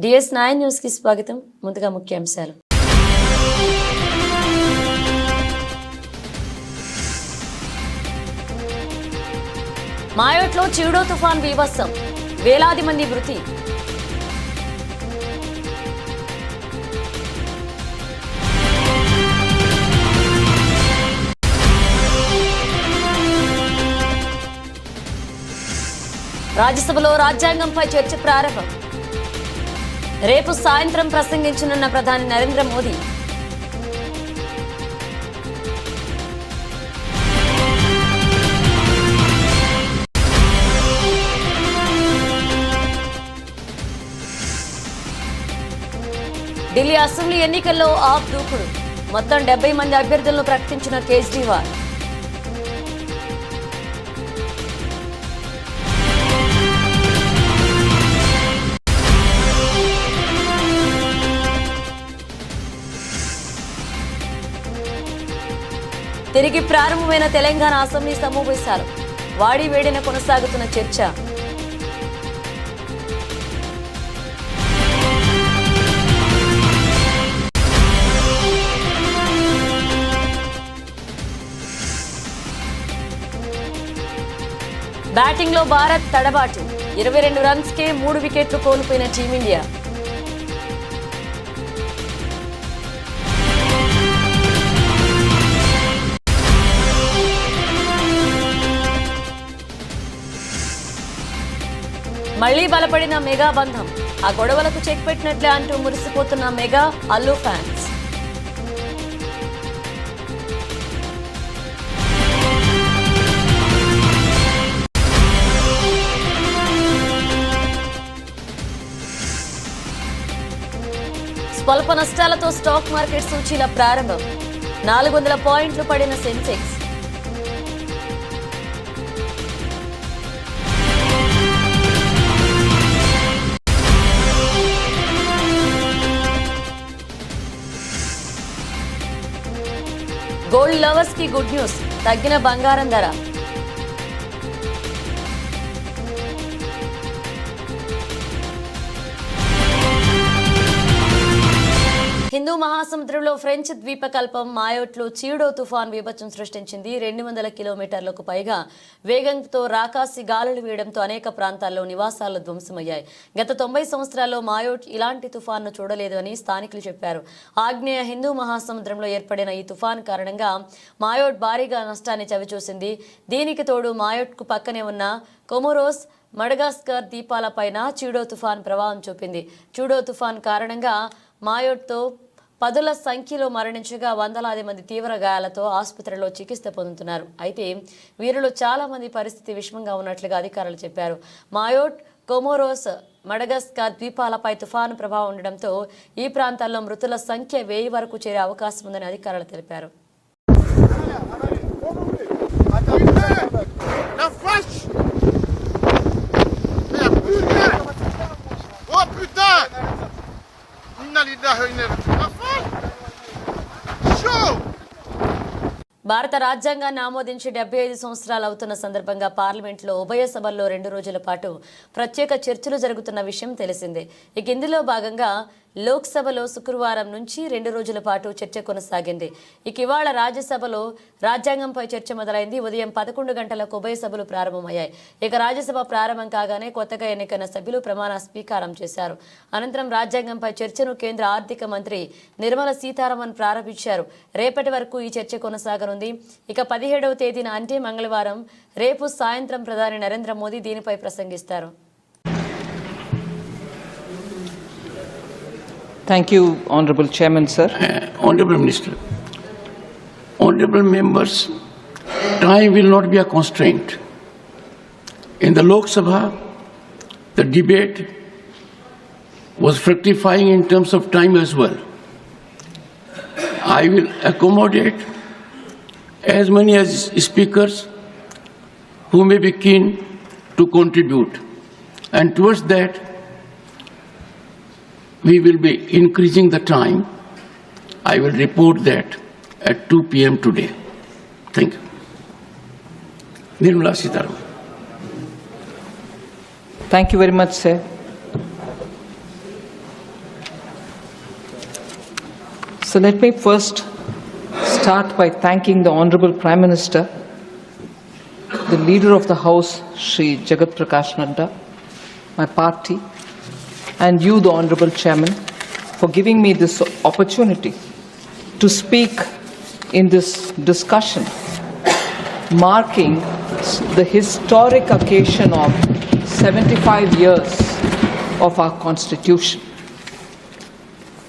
DS nine న్యూస్కి స్వాగతం. ముందుగా ముఖ్యాంశాలు. మాయోట్లో చీడో తుఫాన్ బీభత్సం. వేలాది మంది మృతి. రాజ్యసభలో రాజ్యాంగంపై చర్చ ప్రారంభం. రేపు సాయంత్రం ప్రసంగించనున్న ప్రధాని నరేంద్ర మోదీ. ఢిల్లీ అసెంబ్లీ ఎన్నికల్లో ఆప్ దూకుడు. మొత్తం డెబ్బై మంది అభ్యర్థులను ప్రకటించిన కేజ్రీవాల్. తిరిగి ప్రారంభమైన తెలంగాణ అసెంబ్లీ సమావేశాలు వాడి వేడిన కొనసాగుతున్న చర్చ. బ్యాటింగ్లో భారత్ తడబాటు. ఇరవై రెండు రన్స్కే మూడు వికెట్లు కోల్పోయిన టీమిండియా. మళ్ళీ బలపడిన మెగా బంధం. ఆ గొడవలకు చెక్ పెట్టినట్లే అంటూ మురిసిపోతున్న మెగా అల్లు ఫ్యాన్స్. స్వల్ప నష్టాలతో స్టాక్ మార్కెట్ సూచీల ప్రారంభం. నాలుగు వందల పాయింట్లు పడిన సెన్సెక్స్. గోల్డ్ లవర్స్కి గుడ్ న్యూస్. తగ్గిన బంగారం ధర. హిందూ మహాసముద్రంలో ఫ్రెంచ్ ద్వీపకల్పం మాయోట్లో చీడో తుఫాన్ విభత్సం సృష్టించింది. రెండు వందల కిలోమీటర్లకు పైగా వేగంతో రాకాసి గాలులు వీయడంతో అనేక ప్రాంతాల్లో నివాసాలు ధ్వంసమయ్యాయి. గత తొంభై సంవత్సరాల్లో మాయోట్ ఇలాంటి తుఫాన్ను చూడలేదు అని స్థానికులు చెప్పారు. ఆగ్నేయ హిందూ మహాసముద్రంలో ఏర్పడిన ఈ తుఫాన్ కారణంగా మాయోట్ భారీగా నష్టాన్ని చవిచూసింది. దీనికి తోడు మాయోట్కు పక్కనే ఉన్న కొమోరోస్ మడగాస్కర్ దీపాలపైన చూడో తుఫాన్ ప్రభావం చూపింది. చూడో తుఫాన్ కారణంగా మాయోట్తో పదుల సంఖ్యలో మరణించగా వందలాది మంది తీవ్ర గాయాలతో ఆసుపత్రిలో చికిత్స పొందుతున్నారు. అయితే వీరిలో చాలా మంది పరిస్థితి విషమంగా ఉన్నట్లుగా అధికారులు చెప్పారు. మాయోట్ కొమోరోస్ మడగస్కార్ ద్వీపాలపై తుఫాను ప్రభావం ఉండడంతో ఈ ప్రాంతాల్లో మృతుల సంఖ్య వెయ్యి వరకు చేరే అవకాశం ఉందని అధికారులు తెలిపారు. إنا لله وإنا إليه راجعون భారత రాజ్యాంగాన్ని ఆమోదించి డెబ్బై ఐదు సంవత్సరాలు అవుతున్న సందర్భంగా పార్లమెంట్లో ఉభయ సభల్లో రెండు రోజుల పాటు ప్రత్యేక చర్చలు జరుగుతున్న విషయం తెలిసిందే. ఇక ఇందులో భాగంగా లోక్సభలో శుక్రవారం నుంచి రెండు రోజుల పాటు చర్చ కొనసాగింది. ఇక ఇవాళ రాజ్యసభలో రాజ్యాంగంపై చర్చ మొదలైంది. ఉదయం పదకొండు గంటలకు ఉభయ సభలు ప్రారంభమయ్యాయి. ఇక రాజ్యసభ ప్రారంభం కాగానే కొత్తగా ఎన్నికైన సభ్యులు ప్రమాణ స్వీకారం చేశారు. అనంతరం రాజ్యాంగంపై చర్చను కేంద్ర ఆర్థిక మంత్రి నిర్మల సీతారామన్ ప్రారంభించారు. రేపటి వరకు ఈ చర్చ కొనసాగనుంది. ఇక పదిహేడవ తేదీన అంటే మంగళవారం రేపు సాయంత్రం ప్రధాని నరేంద్ర మోదీ దీనిపై ప్రసంగిస్తారు Thank you, Honorable Chairman, sir. Honorable Minister, honorable members, time will not be a constraint. In the Lok Sabha, the debate was fructifying in terms of time as well. I will accommodate as many as speakers who may be keen to contribute. And towards that, we will be increasing the time. I will report that at 2 p.m. today. Thank you. Nirmala Sitaram. Thank you very much, sir. So let me first start by thanking the Honorable Prime Minister, the leader of the House, Shri Jagat Prakash Nadda, my party, and you, the Honorable Chairman, for giving me this opportunity to speak in this discussion marking the historic occasion of 75 years of our Constitution.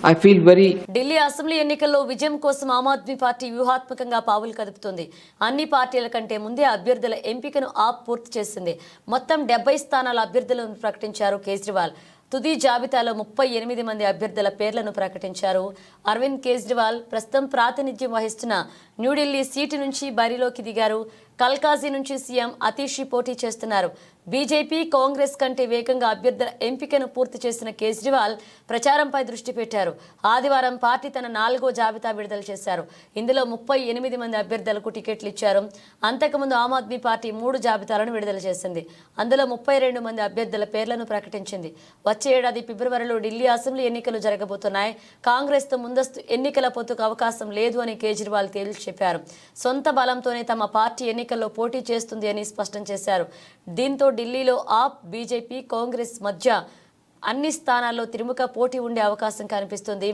I feel very Delhi assembly ఎన్నికల్లో విజయం కోసం Aam Aadmi party వ్యూహాత్మకంగా పావులు కదుపుతుంది. అన్ని పార్టీల కంటే ముందే అభ్యర్థుల ఎంపికను ఆప్ పూర్తి చేసింది. మొత్తం డెబ్బై స్థానాల అభ్యర్థులను ప్రకటించారు కేజ్రీవాల్. తుది జాబితాలో ముప్పై ఎనిమిది మంది అభ్యర్థుల పేర్లను ప్రకటించారు. అరవింద్ కేజ్రీవాల్ ప్రస్తుతం ప్రాతినిధ్యం వహిస్తున్న న్యూఢిల్లీ సీటు నుంచి బరిలోకి దిగారు. కల్కాజీ నుంచి సీఎం అతీషి పోటీ చేస్తున్నారు. బీజేపీ కాంగ్రెస్ కంటే వేగంగా అభ్యర్థుల ఎంపికను పూర్తి చేసిన కేజ్రీవాల్ ప్రచారంపై దృష్టి పెట్టారు. ఆదివారం పార్టీ తన నాలుగో జాబితా విడుదల చేశారు. ఇందులో ముప్పై ఎనిమిది మంది అభ్యర్థులకు టికెట్లు ఇచ్చారు. అంతకుముందు ఆమ్ ఆద్మీ పార్టీ మూడు జాబితాలను విడుదల చేసింది. అందులో ముప్పై రెండు మంది అభ్యర్థుల పేర్లను ప్రకటించింది. వచ్చే ఏడాది ఫిబ్రవరిలో ఢిల్లీ అసెంబ్లీ ఎన్నికలు జరగబోతున్నాయి. కాంగ్రెస్తో ముందస్తు ఎన్నికల పొత్తుకు అవకాశం లేదు అని కేజ్రీవాల్ తేల్చి చెప్పారు. సొంత బలంతోనే తమ పార్టీ ఎన్నికల్లో పోటీ చేస్తుంది అని స్పష్టం చేశారు. దీంతో ఢిల్లీలో ఆప్ బీజేపీ కాంగ్రెస్ మధ్య అన్ని స్థానాల్లో తిరుముఖ పోటీ ఉండే అవకాశం కనిపిస్తుంది.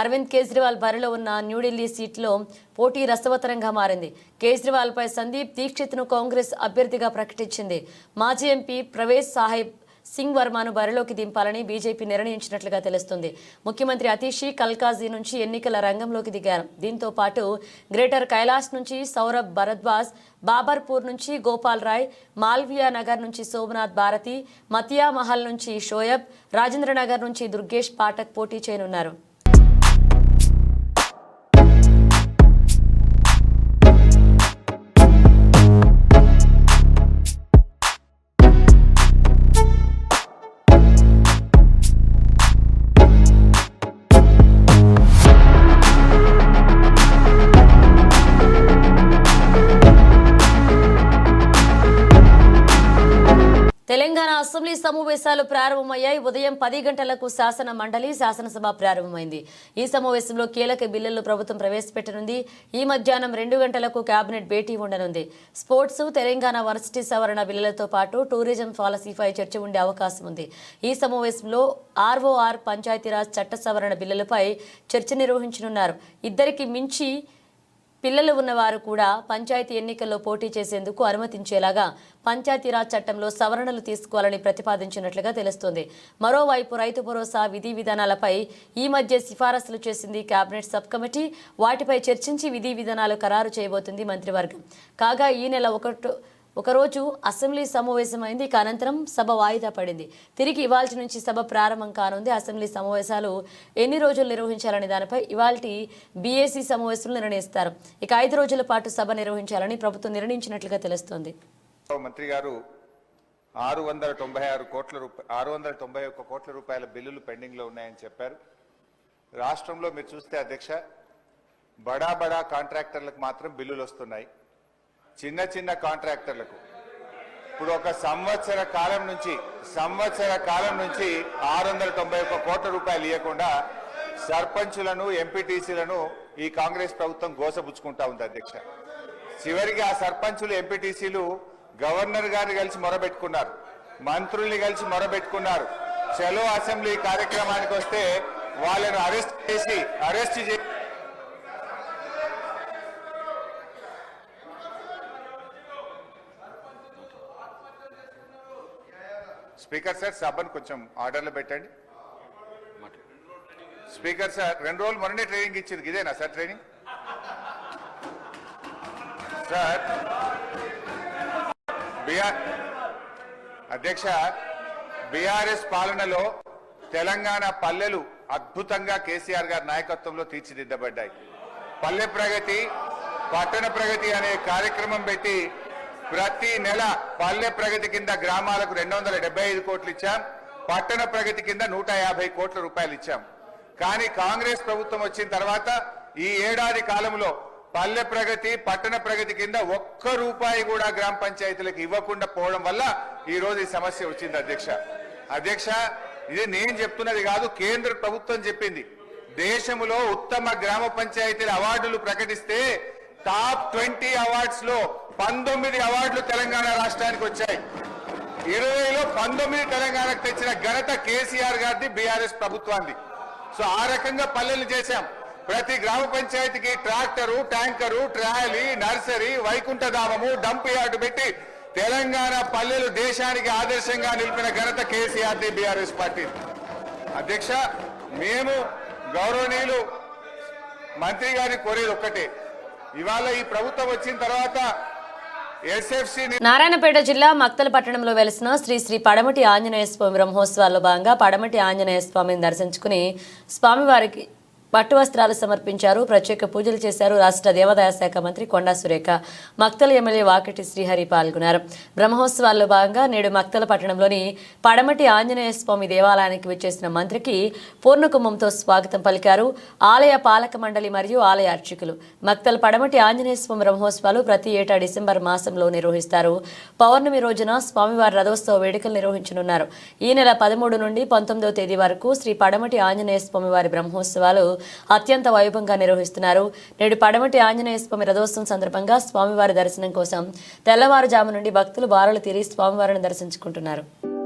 అరవింద్ కేజ్రీవాల్ బరిలో ఉన్న న్యూఢిల్లీ సీట్లో పోటీ రసవతరంగా మారింది. కేజ్రీవాల్పై సందీప్ దీక్షిత్ను కాంగ్రెస్ అభ్యర్థిగా ప్రకటించింది. మాజీ ఎంపీ ప్రవేశ్ సాహెబ్ సింగ్ వర్మను బరిలోకి దింపాలని బీజేపీ నిర్ణయించినట్లుగా తెలుస్తుంది. ముఖ్యమంత్రి అతీషి కల్కాజీ నుంచి ఎన్నికల రంగంలోకి దిగారు. దీంతో పాటు గ్రేటర్ కైలాస్ నుంచి సౌరభ్ భరద్వాజ్ బాబర్పూర్ నుంచి గోపాల్ రాయ్ మాల్వియా నగర్ నుంచి సోమనాథ్ భారతి మతియా మహల్ నుంచి షోయబ్ రాజేంద్రనగర్ నుంచి దుర్గేష్ పాఠక్ పోటీ చేయనున్నారు. తెలంగాణ అసెంబ్లీ సమావేశాలు ప్రారంభమయ్యాయి. ఉదయం పది గంటలకు శాసన మండలి శాసనసభ ప్రారంభమైంది. ఈ సమావేశంలో కీలక బిల్లులు ప్రభుత్వం ప్రవేశపెట్టనుంది. ఈ మధ్యాహ్నం రెండు గంటలకు కేబినెట్ భేటీ ఉండనుంది. స్పోర్ట్స్ తెలంగాణ వర్సిటీ సవరణ బిల్లులతో పాటు టూరిజం పాలసీపై చర్చ ఉండే అవకాశం ఉంది. ఈ సమావేశంలో ఆర్ఓఆర్ పంచాయతీరాజ్ చట్ట సవరణ బిల్లులపై చర్చ నిర్వహించనున్నారు. ఇద్దరికి మించి పిల్లలు ఉన్నవారు కూడా పంచాయతీ ఎన్నికల్లో పోటీ చేసేందుకు అనుమతించేలాగా పంచాయతీరాజ్ చట్టంలో సవరణలు తీసుకోవాలని ప్రతిపాదించినట్లుగా తెలుస్తోంది. మరోవైపు రైతు భరోసా విధి విధానాలపై ఈ మధ్య సిఫారసులు చేసింది కేబినెట్ సబ్ కమిటీ. వాటిపై చర్చించి విధి విధానాలు ఖరారు చేయబోతుంది మంత్రివర్గం. కాగా ఈ నెల ఒకటో ఒకరోజు అసెంబ్లీ సమావేశమైంది ఇక అనంతరం సభ వాయిదా పడింది. తిరిగి ఇవాల్టి నుంచి సభ ప్రారంభం కానుంది. అసెంబ్లీ సమావేశాలు ఎన్ని రోజులు నిర్వహించాలనే దానిపై ఇవాల్టి బీఏసీ సమావేశంలో నిర్ణయిస్తారు. ఇక ఐదు రోజుల పాటు సభ నిర్వహించాలని ప్రభుత్వం నిర్ణయించినట్లుగా తెలుస్తోంది. మంత్రి గారు ఆరు వందల తొంభై ఆరు కోట్ల రూపాయ ఆరు వందల తొంభై ఒక్క కోట్ల రూపాయల బిల్లులు పెండింగ్లో ఉన్నాయని చెప్పారు. రాష్ట్రంలో మీరు చూస్తే అధ్యక్ష బడా బడా కాంట్రాక్టర్లకు మాత్రం బిల్లులు వస్తున్నాయి. చిన్న చిన్న కాంట్రాక్టర్లకు. ఇప్పుడు ఒక సంవత్సర కాలం నుంచి సంవత్సర కాలం నుంచి ఆరు వందల తొంభై ఒక్క కోట్ల రూపాయలు ఇవ్వకుండా సర్పంచులను ఎంపీటీసీలను ఈ కాంగ్రెస్ ప్రభుత్వం గోసపుచ్చుకుంటా ఉంది అధ్యక్ష. చివరికి ఆ సర్పంచులు ఎంపీటీసీలు గవర్నర్ గారిని కలిసి మొరబెట్టుకున్నారు. మంత్రుల్ని కలిసి మొరబెట్టుకున్నారు. చలో అసెంబ్లీ కార్యక్రమానికి వస్తే వాళ్ళను అరెస్ట్ చేసి అరెస్ట్ చేసి స్పీకర్ సార్ సభను కొంచెం ఆర్డర్లో పెట్టండి. స్పీకర్ సార్ రెండు రోజులు మొన్ననే ట్రైనింగ్ ఇచ్చింది. ఇదేనా సార్ ట్రైనింగ్? సార్ బిఆర్ అధ్యక్ష బీఆర్ఎస్ పాలనలో తెలంగాణ పల్లెలు అద్భుతంగా కేసీఆర్ గారి నాయకత్వంలో తీర్చిదిద్దబడ్డాయి. పల్లె ప్రగతి పట్టణ ప్రగతి అనే కార్యక్రమం పెట్టి ప్రతి నెల పల్లె ప్రగతి కింద గ్రామాలకు రెండు వందల డెబ్బై ఐదు కోట్లు ఇచ్చాం. పట్టణ ప్రగతి కింద నూట యాభై కోట్ల రూపాయలు ఇచ్చాం. కానీ కాంగ్రెస్ ప్రభుత్వం వచ్చిన తర్వాత ఈ ఏడాది కాలంలో పల్లె ప్రగతి పట్టణ ప్రగతి కింద ఒక్క రూపాయి కూడా గ్రామ పంచాయతీలకు ఇవ్వకుండా పోవడం వల్ల ఈ రోజు ఈ సమస్య వచ్చింది అధ్యక్ష. అధ్యక్ష ఇది నేను చెప్తున్నది కాదు కేంద్ర ప్రభుత్వం చెప్పింది. దేశంలో ఉత్తమ గ్రామ పంచాయతీల అవార్డులు ప్రకటిస్తే టాప్ ట్వంటీ అవార్డ్స్లో పంతొమ్మిది అవార్డులు తెలంగాణ రాష్ట్రానికి వచ్చాయి. ఇరవైలో పంతొమ్మిది తెలంగాణకు తెచ్చిన ఘనత కేసీఆర్ గారిది బీఆర్ఎస్ ప్రభుత్వాన్ని సో ఆ రకంగా పల్లెలు చేశాం. ప్రతి గ్రామ పంచాయతీకి ట్రాక్టరు ట్యాంకరు ట్రాలీ నర్సరీ వైకుంఠధామము డంప్ యార్డు పెట్టి తెలంగాణ పల్లెలు దేశానికి ఆదర్శంగా నిలిపిన ఘనత కేసీఆర్ ది బీఆర్ఎస్ పార్టీ. అధ్యక్ష మేము గౌరవనీయులు మంత్రి గారిని కోరేది ఒక్కటే. ఇవాళ ఈ ప్రభుత్వం వచ్చిన తర్వాత నారాయణపేట జిల్లా మక్తల పట్టణంలో వెలిసిన శ్రీ శ్రీ పడమటి ఆంజనేయ స్వామి బ్రహ్మోత్సవాల్లో భాగంగా పడమటి ఆంజనేయ స్వామిని దర్శించుకుని స్వామివారికి పట్టు వస్త్రాలు సమర్పించారు ప్రత్యేక పూజలు చేశారు రాష్ట్ర దేవాదాయ శాఖ మంత్రి కొండా సురేఖ మక్తల ఎమ్మెల్యే వాకిటి శ్రీహరి పాల్గొన్నారు. బ్రహ్మోత్సవాల్లో భాగంగా నేడు మక్తల పట్టణంలోని పడమటి ఆంజనేయ స్వామి దేవాలయానికి విచ్చేసిన మంత్రికి పూర్ణకుంభంతో స్వాగతం పలికారు ఆలయ పాలక మండలి మరియు ఆలయ అర్చకులు. మక్తల పడమటి ఆంజనేయ స్వామి బ్రహ్మోత్సవాలు ప్రతి ఏటా డిసెంబర్ మాసంలో నిర్వహిస్తారు. పౌర్ణమి రోజున స్వామివారి రథోత్సవ వేడుకలు నిర్వహించనున్నారు. ఈ నెల పదమూడు నుండి పంతొమ్మిదవ తేదీ వరకు శ్రీ పడమటి ఆంజనేయ స్వామి వారి బ్రహ్మోత్సవాలు అత్యంత వైభవంగా నిర్వహిస్తున్నారు. నేడు పడమటి ఆంజనేయ స్వామి రథోత్సవం సందర్భంగా స్వామివారి దర్శనం కోసం తెల్లవారుజాము నుండి భక్తులు బారులు తీరి స్వామివారిని దర్శించుకుంటున్నారు.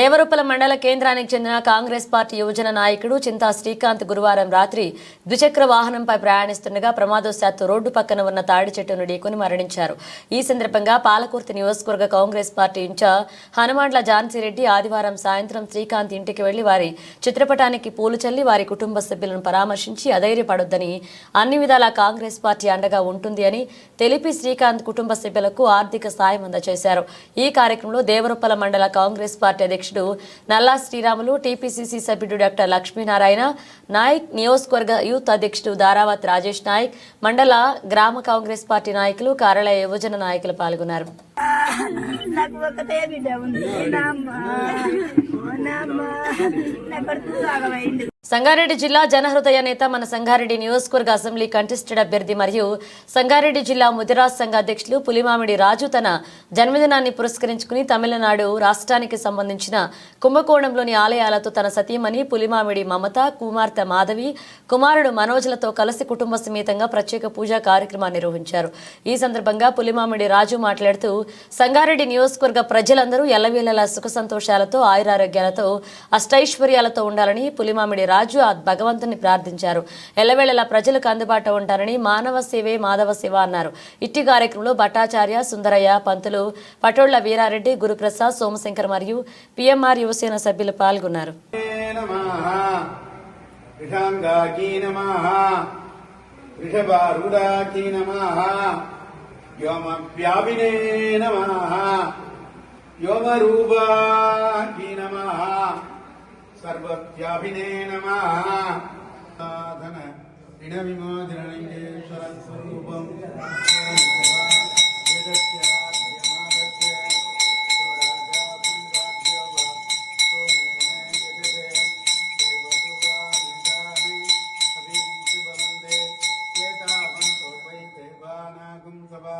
దేవరూపల మండల కేంద్రానికి చెందిన కాంగ్రెస్ పార్టీ యువజన నాయకుడు చింతా శ్రీకాంత్ గురువారం రాత్రి ద్విచక్ర వాహనంపై ప్రయాణిస్తుండగా ప్రమాదవశాత్తు రోడ్డు పక్కన ఉన్న తాడి చెట్టును ఢీకొని మరణించారు. ఈ సందర్భంగా పాలకుర్తి నియోజకవర్గ Congress party incharge Hanumandla Jhansi Reddy ఆదివారం సాయంత్రం శ్రీకాంత్ ఇంటికి వెళ్ళి వారి చిత్రపటానికి పూలు చల్లి వారి కుటుంబ సభ్యులను పరామర్శించి అధైర్యపడొద్దని అన్ని విధాలా కాంగ్రెస్ పార్టీ అండగా ఉంటుంది అని తెలిపి శ్రీకాంత్ కుటుంబ సభ్యులకు ఆర్థిక సాయం అందజేశారు. ఈ కార్యక్రమంలో దేవరూపల మండల కాంగ్రెస్ పార్టీ అధ్యక్షుడు నల్లా శ్రీరాములు టీపీసీసీ సభ్యుడు డాక్టర్ లక్ష్మీనారాయణ నాయక్ నియోజకవర్గ యూత్ అధ్యక్షుడు దారావత్ రాజేష్ నాయక్ మండల గ్రామ కాంగ్రెస్ పార్టీ నాయకులు కార్యాలయ యువజన నాయకులు పాల్గొన్నారు. నాకు ఒకటే బిడ్డ ఉంది. నా కొడుకు సంగారెడ్డి జిల్లా జనహృదయ నేత మన సంగారెడ్డి నియోజకవర్గ అసెంబ్లీ కంటెస్టెడ్ అభ్యర్థి మరియు సంగారెడ్డి జిల్లా ముదిరాజ్ సంఘ అధ్యక్షులు పులిమామిడి రాజు తన జన్మదినాన్ని పురస్కరించుకుని తమిళనాడు రాష్ట్రానికి సంబంధించిన కుంభకోణంలోని ఆలయాలతో తన సతీమణి పులిమామిడి మమత కుమార్తె మాధవి కుమారుడు మనోజ్లతో కలిసి కుటుంబ సమేతంగా ప్రత్యేక పూజా కార్యక్రమాన్ని నిర్వహించారు. ఈ సందర్భంగా పులిమామిడి రాజు మాట్లాడుతూ సంగారెడ్డి నియోజకవర్గ ప్రజలందరూ ఎల్లవేళలా సుఖ సంతోషాలతో ఆయురారోగ్యాలతో అష్టైశ్వర్యాలతో ఉండాలని పులిమామిడి రాజు ఆ భగవంతుని ప్రార్థించారు. ఎలవేళలా ప్రజలకు అందుబాటులో ఉంటారని మానవ సేవే మాధవ శివ అన్నారు. ఇట్టి కార్యక్రమంలో భట్టాచార్య సుందరయ్య పంతులు పటోళ్ళ వీరారెడ్డి గురుప్రసాద్ సోమశంకర్ మరియు పిఎంఆర్ యువసేన సభ్యులు పాల్గొన్నారు. నమ నమ. सर्वव्यापिने नमः साधन ऋणविमोचनलिङ्गेश्वर स्वरूपम् సభా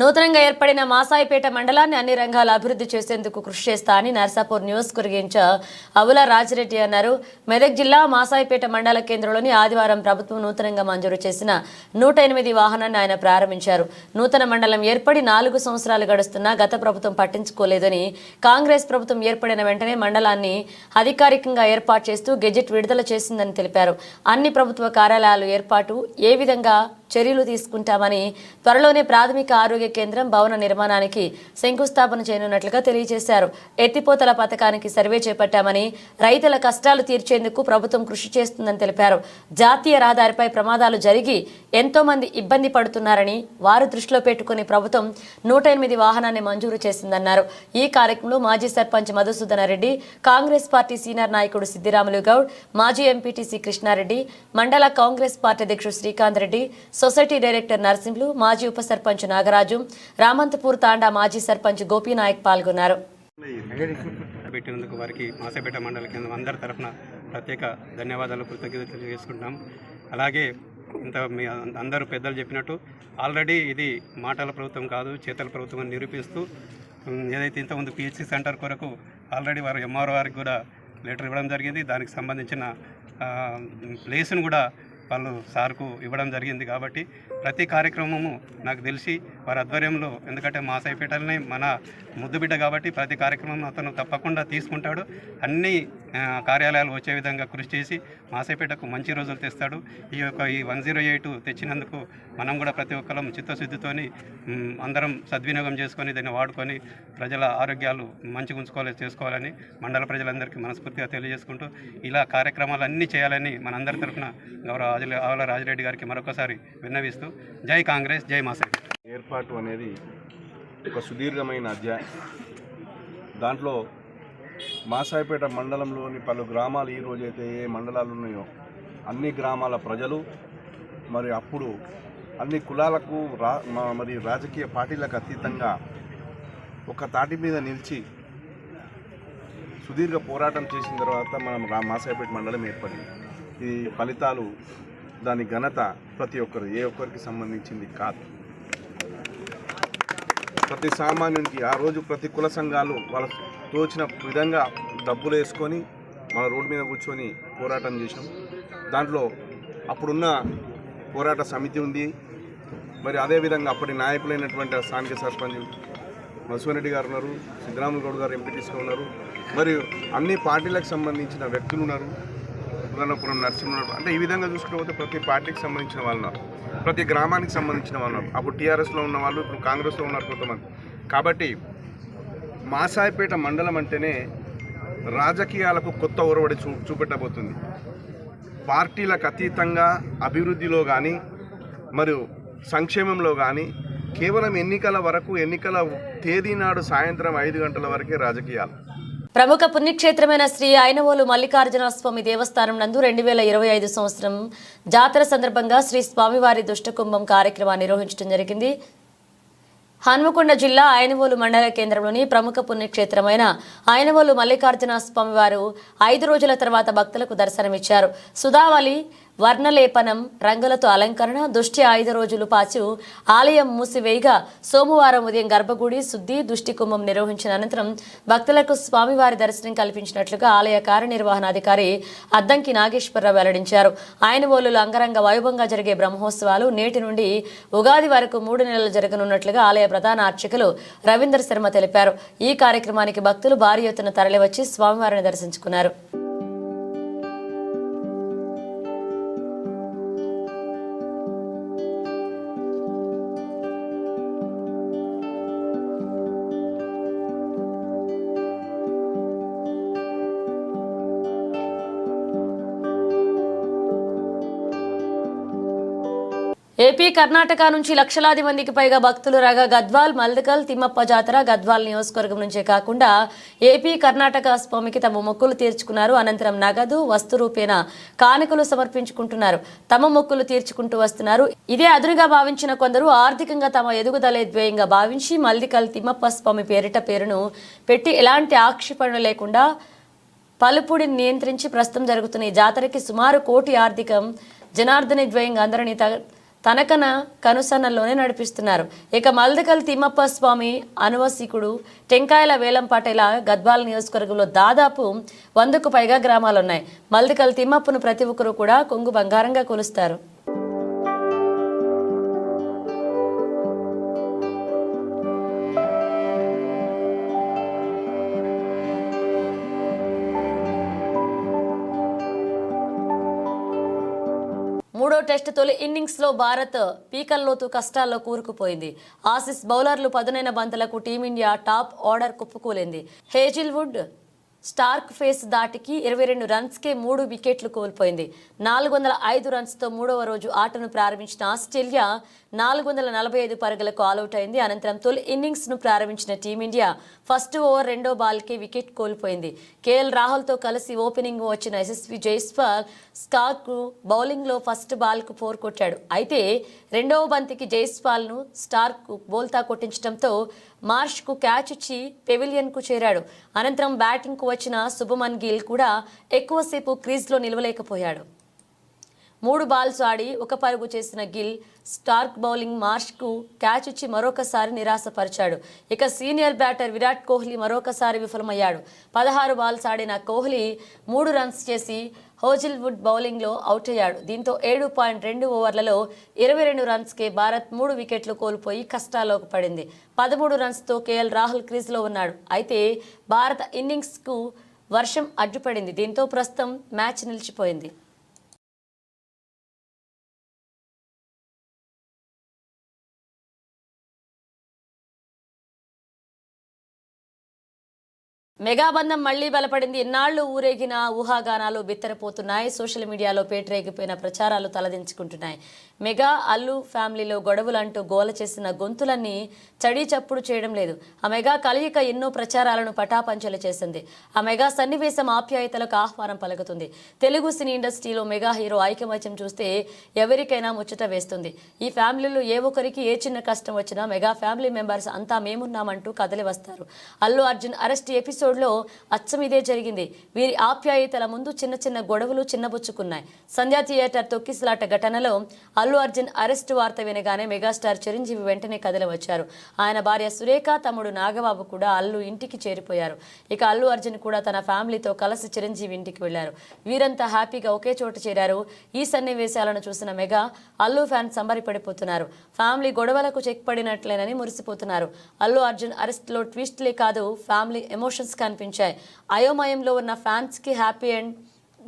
నూతనంగా ఏర్పడిన మాసాయిపేట మండలాన్ని అన్ని రంగాల అభివృద్ధి చేసేందుకు కృషి చేస్తా అని నర్సాపూర్ నియోజకవర్గ ఇన్ఛార్జ్ అవుల రాజిరెడ్డి అన్నారు. మెదక్ జిల్లా మాసాయిపేట మండల కేంద్రంలోని ఆదివారం ప్రభుత్వం నూతనంగా మంజూరు చేసిన నూట ఎనిమిది వాహనాన్ని ఆయన ప్రారంభించారు. నూతన మండలం ఏర్పడి నాలుగు సంవత్సరాలు గడుస్తున్నా గత ప్రభుత్వం పట్టించుకోలేదని కాంగ్రెస్ ప్రభుత్వం ఏర్పడిన వెంటనే మండలాన్ని అధికారికంగా ఏర్పాటు చేస్తూ గెజెట్ విడుదల చేసిందని తెలిపారు. అన్ని ప్రభుత్వ కార్యాలయాలు ఏర్పాటు ఏ విధంగా చర్యలు తీసుకుంటామని త్వరలోనే ప్రాథమిక ఆరోగ్య కేంద్రం భవన నిర్మాణానికి శంకుస్థాపన చేయనున్నట్లుగా తెలియజేశారు. ఎత్తిపోతల పథకానికి సర్వే చేపట్టామని రైతుల కష్టాలు తీర్చేందుకు ప్రభుత్వం కృషి చేస్తుందని తెలిపారు. జాతీయ రహదారిపై ప్రమాదాలు జరిగి ఎంతో మంది ఇబ్బంది పడుతున్నారని వారు దృష్టిలో పెట్టుకుని ప్రభుత్వం నూట ఎనిమిది వాహనాన్ని మంజూరు చేసిందన్నారు. ఈ కార్యక్రమంలో మాజీ sarpanch Madhusudana Reddy Congress party senior నాయకుడు సిద్దిరాములు గౌడ్ మాజీ ఎంపీటీసీ కృష్ణారెడ్డి మండల కాంగ్రెస్ పార్టీ అధ్యక్షుడు శ్రీకాంత్ రెడ్డి సొసైటీ డైరెక్టర్ నరసింహులు మాజీ ఉప సర్పంచ్ నాగరాజు రామంతపూర్ తాండా మాజీ సర్పంచ్ గోపీనాయక్ పాల్గొన్నారు. పెట్టినందుకు వారికి మాసపేట మండల కేంద్రం అందరి తరఫున ప్రత్యేక ధన్యవాదాలు కృతజ్ఞతలు తెలియజేసుకుంటున్నాం. అలాగే ఇంత మీ అందరూ పెద్దలు చెప్పినట్టు ఆల్రెడీ ఇది మాటల ప్రభుత్వం కాదు చేతల ప్రభుత్వం అని నిరూపిస్తూ ఏదైతే ఇంతకుముందు పిహెచ్సి సెంటర్ కొరకు ఆల్రెడీ వారు ఎంఆర్ఓ వారికి కూడా లెటర్ ఇవ్వడం జరిగింది. దానికి సంబంధించిన ప్లేస్ను కూడా వాళ్ళు సార్కు ఇవ్వడం జరిగింది కాబట్టి ప్రతి కార్యక్రమము నాకు తెలిసి వారి ఆధ్వర్యంలో ఎందుకంటే మా సైపేటల్ని మన ముద్దుబిడ్డ కాబట్టి ప్రతి కార్యక్రమం అతను తప్పకుండా తీసుకుంటాడు. అన్ని కార్యాలయాలు వచ్చే విధంగా కృషి చేసి మాసేపేటకు మంచి రోజులు తెస్తాడు. ఈ యొక్క ఈ వన్ జీరో ఎయిట్ తెచ్చినందుకు మనం కూడా ప్రతి ఒక్కరం చిత్తశుద్ధితోని అందరం సద్వినియోగం చేసుకొని దాన్ని వాడుకొని ప్రజల ఆరోగ్యాలు మంచిగా ఉంచుకోవాలి చేసుకోవాలని మండల ప్రజలందరికీ మనస్ఫూర్తిగా తెలియజేసుకుంటూ ఇలా కార్యక్రమాలు అన్నీ చేయాలని మనందరి తరఫున గౌరవ ఆజల ఆవల రాజిరెడ్డి గారికి మరొకసారి విన్నవిస్తూ జై కాంగ్రెస్ జై మాసైపేట. ఏర్పాటు అనేది ఒక సుదీర్ఘమైన అధ్యాయం దాంట్లో మాసాయిపేట మండలంలోని పలు గ్రామాలు ఈ రోజైతే ఏ మండలాలు ఉన్నాయో అన్ని గ్రామాల ప్రజలు మరి అప్పుడు అన్ని కులాలకు రా మరి రాజకీయ పార్టీలకు అతీతంగా ఒక తాటి మీద నిలిచి సుదీర్ఘ పోరాటం చేసిన తర్వాత మనం రా మాసాయిపేట మండలం ఏర్పడింది. ఈ ఫలితాలు దాని ఘనత ప్రతి ఒక్కరు ఏ ఒక్కరికి సంబంధించింది కాదు. ప్రతి సామాన్యునికి ఆ రోజు ప్రతి కుల సంఘాలు వాళ్ళ తోచిన విధంగా డబ్బులు వేసుకొని మన రోడ్డు మీద కూర్చొని పోరాటం చేసాం దాంట్లో అప్పుడున్న పోరాట సమితి ఉంది. మరి అదేవిధంగా అప్పటి నాయకులైనటువంటి స్థానిక సర్పంచ్ మధుసూరెడ్డి గారు ఉన్నారు సిద్ధరాములు గౌడ్ గారు ఎంపీటీస్గా ఉన్నారు. మరియు అన్ని పార్టీలకు సంబంధించిన వ్యక్తులు ఉన్నారు. పురాణపురం నరసింహ అంటే ఈ విధంగా చూసుకుంటే ప్రతి పార్టీకి సంబంధించిన వాళ్ళు ఉన్నారు. ప్రతి గ్రామానికి సంబంధించిన వాళ్ళు ఉన్నారు. అప్పుడు టీఆర్ఎస్లో ఉన్న వాళ్ళు ఇప్పుడు కాంగ్రెస్లో ఉన్నారు కొంతమంది. కాబట్టి మాసాయిపేట మండలం అంటేనే రాజకీయాలకు కొత్త ఒరవడి చూ చూపెట్టబోతుంది. పార్టీలకు అతీతంగా అభివృద్ధిలో కానీ మరియు సంక్షేమంలో కానీ కేవలం ఎన్నికల వరకు ఎన్నికల తేదీ నాడు సాయంత్రం ఐదు గంటల వరకే రాజకీయాలు. ప్రముఖ పుణ్యక్షేత్రమైన శ్రీ ఐనవోలు మల్లికార్జున స్వామి దేవస్థానం నందు రెండు వేల ఇరవై ఐదు సంవత్సరం జాతర సందర్భంగా శ్రీ స్వామివారి దుష్టకుంభం కార్యక్రమాన్ని నిర్వహించడం జరిగింది. హన్మకొండ జిల్లా ఆయనవోలు మండల కేంద్రంలోని ప్రముఖ పుణ్యక్షేత్రమైన ఆయనవోలు మల్లికార్జున స్వామివారు ఐదు రోజుల తర్వాత భక్తులకు దర్శనమిచ్చారు. సుధావళి వర్ణలేపనం రంగులతో అలంకరణ దృష్టి ఐదు రోజులు పాచు ఆలయం మూసివేయగా సోమవారం ఉదయం గర్భగుడి శుద్ధి దృష్టి కుంభం నిర్వహించిన అనంతరం భక్తులకు స్వామివారి దర్శనం కల్పించినట్లుగా ఆలయ కార్యనిర్వహణాధికారి అద్దంకి నాగేశ్వరరావు వెల్లడించారు. ఆయన ఓలులు అంగరంగ వైభవంగా జరిగే బ్రహ్మోత్సవాలు నేటి నుండి ఉగాది వరకు మూడు నెలలు జరగనున్నట్లుగా ఆలయ ప్రధాన అర్చకులు రవీంద్ర శర్మ తెలిపారు. ఈ కార్యక్రమానికి భక్తులు భారీ ఎత్తున తరలివచ్చి స్వామివారిని దర్శించుకున్నారు. ఏపీ కర్ణాటక నుంచి లక్షలాది మందికి పైగా భక్తులు రాగా గద్వాల్ మల్దకల్ తిమ్మప్ప జాతర గద్వాల్ నియోజకవర్గం నుంచే కాకుండా ఏపీ కర్ణాటక స్వామికి తమ మొక్కులు తీర్చుకున్నారు. అనంతరం నగదు వస్తు రూపేణ కానుకలు సమర్పించుకుంటున్నారు. తమ మొక్కులు తీర్చుకుంటూ వస్తున్నారు. ఇదే అదునుగా భావించిన కొందరు ఆర్థికంగా తమ ఎదుగుదలే ధ్యేయంగా భావించి మల్దికల్ తిమ్మప్ప స్వామి పేరిట పేరును పెట్టి ఎలాంటి ఆక్షేపణ లేకుండా పలుపుడిని నియంత్రించి ప్రస్తుతం జరుగుతున్న ఈ జాతరకి సుమారు కోటి ఆర్థికం జనార్దని ద్వయంగా అందరినీ త- తనకన కనుసన్నల్లోనే నడిపిస్తున్నారు. ఇక మల్దకల్ తిమ్మప్ప స్వామి అనువసికుడు టెంకాయల వేలంపాట ఇలా గద్వాల నియోజకవర్గంలో దాదాపు వందకు పైగా గ్రామాలున్నాయి. మల్దకల్ తిమ్మప్పను ప్రతి ఒక్కరూ కూడా కొంగు బంగారంగా కొలుస్తారు. టెస్ట్ తొలి ఇన్నింగ్స్లో భారత్ పీకల్లోతు కష్టాల్లో కూరుకుపోయింది. ఆసిస్ బౌలర్లు పదునైన బంతులకు టీమిండియా టాప్ ఆర్డర్ కుప్పకూలింది. హేజిల్వుడ్ స్టార్క్ ఫేస్ దాటికి ఇరవై రెండు రన్స్కే మూడు వికెట్లు కోల్పోయింది. నాలుగు వందల ఐదు రన్స్తో మూడవ రోజు ఆటను ప్రారంభించిన ఆస్ట్రేలియా నాలుగు వందల నలభై ఐదు పరుగులకు ఆలౌట్ అయింది. అనంతరం తొలి ఇన్నింగ్స్ను ప్రారంభించిన టీమిండియా ఫస్ట్ ఓవర్ రెండో బాల్కే వికెట్ కోల్పోయింది. కేఎల్ రాహుల్తో కలిసి ఓపెనింగ్ వచ్చిన యశస్వి జైస్వాల్ స్టార్క్ బౌలింగ్లో ఫస్ట్ బాల్కు ఫోర్ కొట్టాడు. అయితే రెండవ బంతికి జైస్వాల్ను స్టార్క్ బోల్తా కొట్టించడంతో మార్ష్కు క్యాచ్ ఇచ్చి పెవిలియన్కు చేరాడు. అనంతరం బ్యాటింగ్కు వచ్చిన శుభమన్ గిల్ కూడా ఎక్కువసేపు క్రీజ్లో నిలవలేకపోయాడు. మూడు బాల్స్ ఆడి ఒక పరుగు చేసిన గిల్ స్టార్క్ బౌలింగ్ మార్ష్కు క్యాచ్ ఇచ్చి మరొకసారి నిరాశపరిచాడు. ఇక సీనియర్ బ్యాటర్ విరాట్ కోహ్లీ మరొకసారి విఫలమయ్యాడు. పదహారు బాల్స్ ఆడిన కోహ్లీ మూడు రన్స్ చేసి హోజిల్వుడ్ బౌలింగ్లో అవుట్ అయ్యాడు. దీంతో ఏడు పాయింట్ రెండు ఓవర్లలో ఇరవై రెండు రన్స్కే భారత్ మూడు వికెట్లు కోల్పోయి కష్టాల్లోకి పడింది. పదమూడు రన్స్తో కేఎల్ రాహుల్ క్రీజ్లో ఉన్నాడు. అయితే భారత ఇన్నింగ్స్కు వర్షం అడ్డుపడింది. దీంతో ప్రస్తుతం మ్యాచ్ నిలిచిపోయింది. మెగాబంధం మళ్ళీ బలపడింది ఇన్నాళ్ళు ఊరేగిన ఊహాగానాలు బిత్తరపోతున్నాయి. సోషల్ మీడియాలో పేటరేగిపోయిన ప్రచారాలు తలదించుకుంటున్నాయి. మెగా అల్లు ఫ్యామిలీలో గొడవలంటూ గోల చేసిన గొంతులన్నీ చడీ చప్పుడు చేయడం లేదు. ఆ మెగా కలయిక ఎన్నో ప్రచారాలను పటాపంచలు చేసింది. ఆ మెగా సన్నివేశం ఆప్యాయతలకు ఆహ్వానం పలుకుతుంది. తెలుగు సినీ ఇండస్ట్రీలో మెగా హీరో ఐకమత్యం చూస్తే ఎవరికైనా ముచ్చట వేస్తుంది. ఈ ఫ్యామిలీలో ఏ ఒక్కరికి ఏ చిన్న కష్టం వచ్చినా మెగా ఫ్యామిలీ మెంబర్స్ అంతా మేమున్నామంటూ కదలి వస్తారు. అల్లు అర్జున్ అరెస్ట్ ఎపిసోడ్ ఎపిసోడ్లో అచ్చం ఇదే జరిగింది. వీరి ఆప్యాయతల ముందు చిన్న చిన్న గొడవలు చిన్నబుచ్చుకున్నాయి. సంధ్యా థియేటర్ తొక్కిసలాట ఘటనలో అల్లు అర్జున్ అరెస్ట్ వార్త వినగానే మెగాస్టార్ చిరంజీవి వెంటనే కదలి వచ్చారు ఆయన భార్య సురేఖ తమ్ముడు నాగబాబు కూడా అల్లు ఇంటికి చేరిపోయారు. ఇక అల్లు అర్జున్ కూడా తన ఫ్యామిలీతో కలిసి చిరంజీవి ఇంటికి వెళ్ళారు వీరంతా హ్యాపీగా ఒకే చోట చేరారు. ఈ సన్నివేశాలను చూసిన మెగా అల్లు ఫ్యాన్స్ సంబరిపడిపోతున్నారు. ఫ్యామిలీ గొడవలకు చెక్ పడినట్లేనని మురిసిపోతున్నారు. అల్లు అర్జున్ అరెస్ట్లో ట్విస్ట్లే కాదు ఫ్యామిలీ ఎమోషన్స్ కనిపించాయి. అయోమయంలో ఉన్న ఫ్యాన్స్కి హ్యాపీ అండ్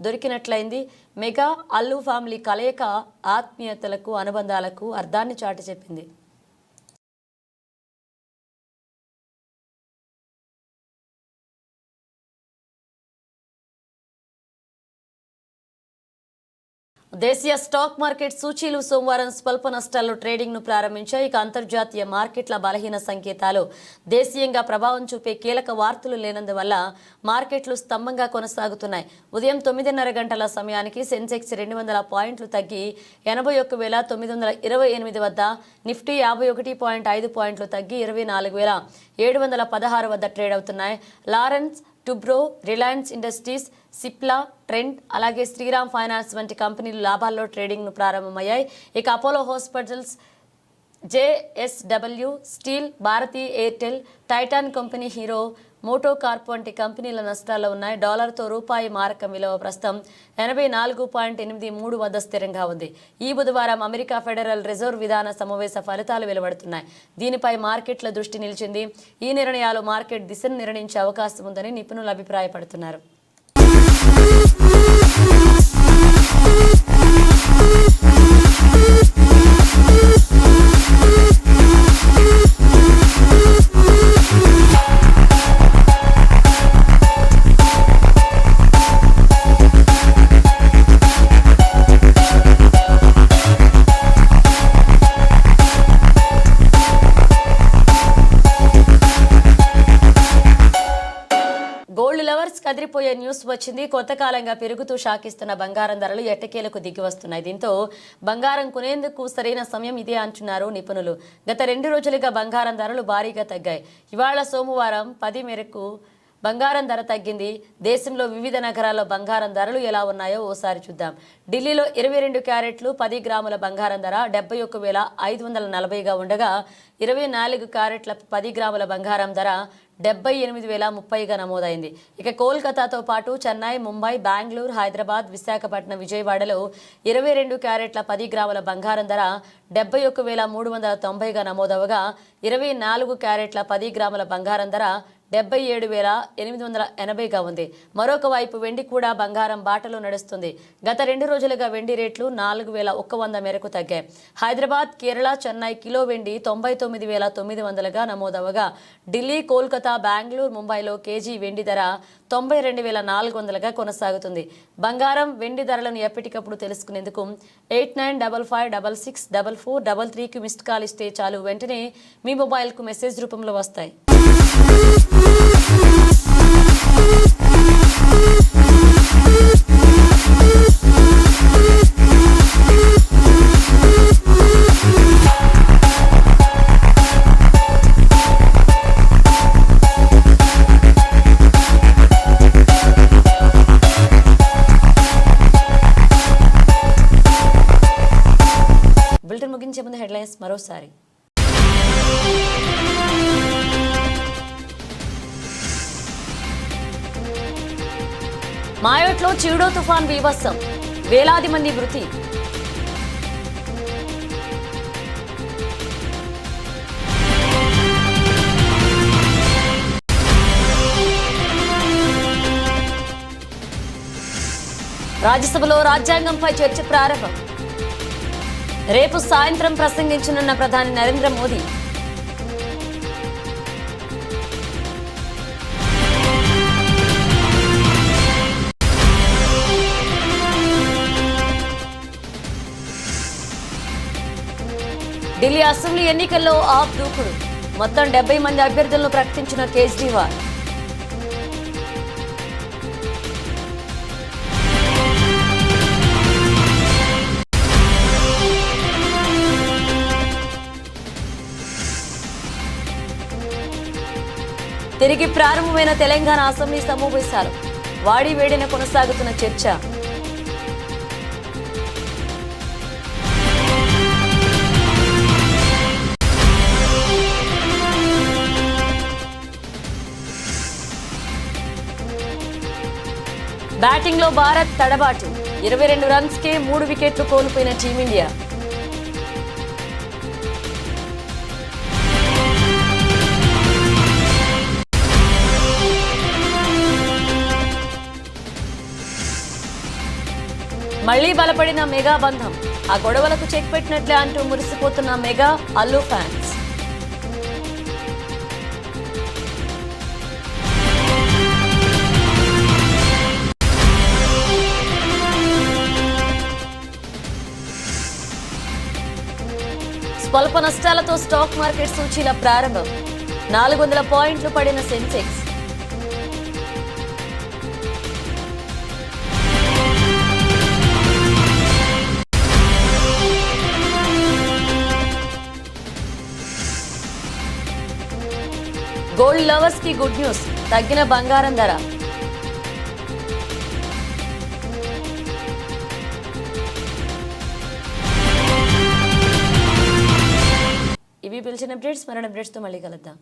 దొరికినట్లయింది. మెగా అల్లు ఫ్యామిలీ కలయిక ఆత్మీయతలకు అనుబంధాలకు అర్థాన్ని చాటి చెప్పింది దేశీయ స్టాక్ మార్కెట్ సూచీలు సోమవారం స్వల్ప నష్టాల్లో ట్రేడింగ్ను ప్రారంభించాయి. ఇక అంతర్జాతీయ మార్కెట్ల బలహీన సంకేతాలు దేశీయంగా ప్రభావం చూపే కీలక వార్తలు లేనందువల్ల మార్కెట్లు స్తంభంగా కొనసాగుతున్నాయి. ఉదయం తొమ్మిదిన్నర గంటల సమయానికి సెన్సెక్స్ రెండు వందల పాయింట్లు తగ్గి ఎనభై ఒక్క వేల తొమ్మిది వందల ఇరవై ఎనిమిది వద్ద నిఫ్టీ యాభై ఒకటి పాయింట్ ఐదు పాయింట్లు తగ్గి ఇరవై నాలుగు వేల ఏడు వందల పదహారు వద్ద ట్రేడ్ అవుతున్నాయి. Lawrence Toubro Reliance Industries Cipla Trent అలాగే శ్రీరామ్ ఫైనాన్స్ వంటి కంపెనీలు లాభాల్లో ట్రేడింగ్ను ప్రారంభమయ్యాయి. ఇక Apollo hospitals JSW steel Bharti Airtel Titan company Hero MotoCorp వంటి కంపెనీల నష్టాల్లో ఉన్నాయి. డాలర్తో రూపాయి మారకం విలువ ప్రస్తుతం ఎనభై నాలుగు పాయింట్ ఎనిమిది మూడు వద్ద స్థిరంగా ఉంది. ఈ బుధవారం అమెరికా ఫెడరల్ రిజర్వ్ విధాన సమావేశ ఫలితాలు వెలువడుతున్నాయి. దీనిపై మార్కెట్ల దృష్టి నిలిచింది. ఈ నిర్ణయాలు మార్కెట్ దిశను నిర్ణయించే అవకాశం ఉందని నిపుణులు అభిప్రాయపడుతున్నారు. న్యూస్ వచ్చింది. కొత్త కాలంగా పెరుగుతూ షాకిస్తున్న బంగారం ధరలు ఎట్టకేలకు దిగి వస్తున్నాయి దీంతో బంగారం కొనేందుకు సరైన సమయం ఇదే అంటున్నారు నిపుణులు. గత రెండు రోజులుగా బంగారం ధరలు భారీగా తగ్గాయి. ఇవాళ సోమవారం పది మేరకు బంగారం ధర తగ్గింది. దేశంలో వివిధ నగరాల్లో బంగారం ధరలు ఎలా ఉన్నాయో ఓసారి చూద్దాం. ఢిల్లీలో ఇరవై రెండు క్యారెట్లు పది గ్రాముల బంగారం ధర డెబ్బై ఒక్క వేల ఐదు వందల నలభైగా ఉండగా ఇరవై నాలుగు క్యారెట్ల పది గ్రాముల బంగారం ధర డెబ్బై ఎనిమిది వేల ముప్పైగా నమోదైంది. ఇక కోల్కతాతో పాటు చెన్నై ముంబై బెంగళూరు హైదరాబాద్ విశాఖపట్నం విజయవాడలో ఇరవై రెండు క్యారెట్ల పది గ్రాముల బంగారం ధర డెబ్బై ఒక్క వేల మూడు వందల తొంభైగా నమోదవగా ఇరవై నాలుగు క్యారెట్ల పది గ్రాముల బంగారం ధర డెబ్బై ఏడు వేల ఎనిమిది వందల ఎనభైగా ఉంది. మరొక వైపు వెండి కూడా బంగారం బాటలో నడుస్తుంది. గత రెండు రోజులుగా వెండి రేట్లు నాలుగు వేల ఒక్క వంద మేరకు తగ్గాయి. హైదరాబాద్ కేరళ చెన్నై కిలో వెండి తొంభై తొమ్మిది వేల తొమ్మిది వందలుగా నమోదవగా. ఢిల్లీ కోల్కతా బెంగళూరు ముంబైలో కేజీ వెండి ధర తొంభై రెండు వేల నాలుగు వందలుగా కొనసాగుతుంది. బంగారం వెండి ధరలను ఎప్పటికప్పుడు తెలుసుకునేందుకు eight nine double five double six double four double త్రీకి మిస్డ్ కాల్ ఇస్తే చాలు. వెంటనే మీ మొబైల్కు మెసేజ్ రూపంలో వస్తాయి. బులెటిన్ ముగించే ముందు హెడ్లైన్స్ మరోసారి. మాయోట్లో చీడో తుఫాన్ బీభత్సం. వేలాది మంది మృతి. రాజ్యసభలో రాజ్యాంగంపై చర్చ ప్రారంభం. రేపు సాయంత్రం ప్రసంగించనున్న ప్రధాని నరేంద్ర మోదీ. ఢిల్లీ అసెంబ్లీ ఎన్నికల్లో ఆప్ దూకుడు మొత్తం డెబ్బై మంది అభ్యర్థులను ప్రకటించిన కేజ్రీవాల్. తిరిగి ప్రారంభమైన తెలంగాణ అసెంబ్లీ సమావేశాలు వాడి వేడిన కొనసాగుతున్న చర్చ. బ్యాటింగ్లో భారత్ తడబాటు. ఇరవై రెండు రన్స్కే మూడు వికెట్లు కోల్పోయిన టీమిండియా. మళ్ళీ బలపడిన మెగా బంధం. ఆ గొడవలకు చెక్ పెట్టినట్లే అంటూ మురిసిపోతున్న మెగా అల్లు ఫ్యాన్స్. స్వల్ప నష్టాలతో స్టాక్ మార్కెట్ సూచీల ప్రారంభం. నాలుగు వందల పాయింట్లు పడిన సెన్సెక్స్. గోల్డ్ లవర్స్కి గుడ్ న్యూస్. తగ్గిన బంగారం ధర. ఇవి పిలిచిన అప్డేట్స్ మరణ అప్డేట్స్తో మళ్ళీ కలుద్దాం.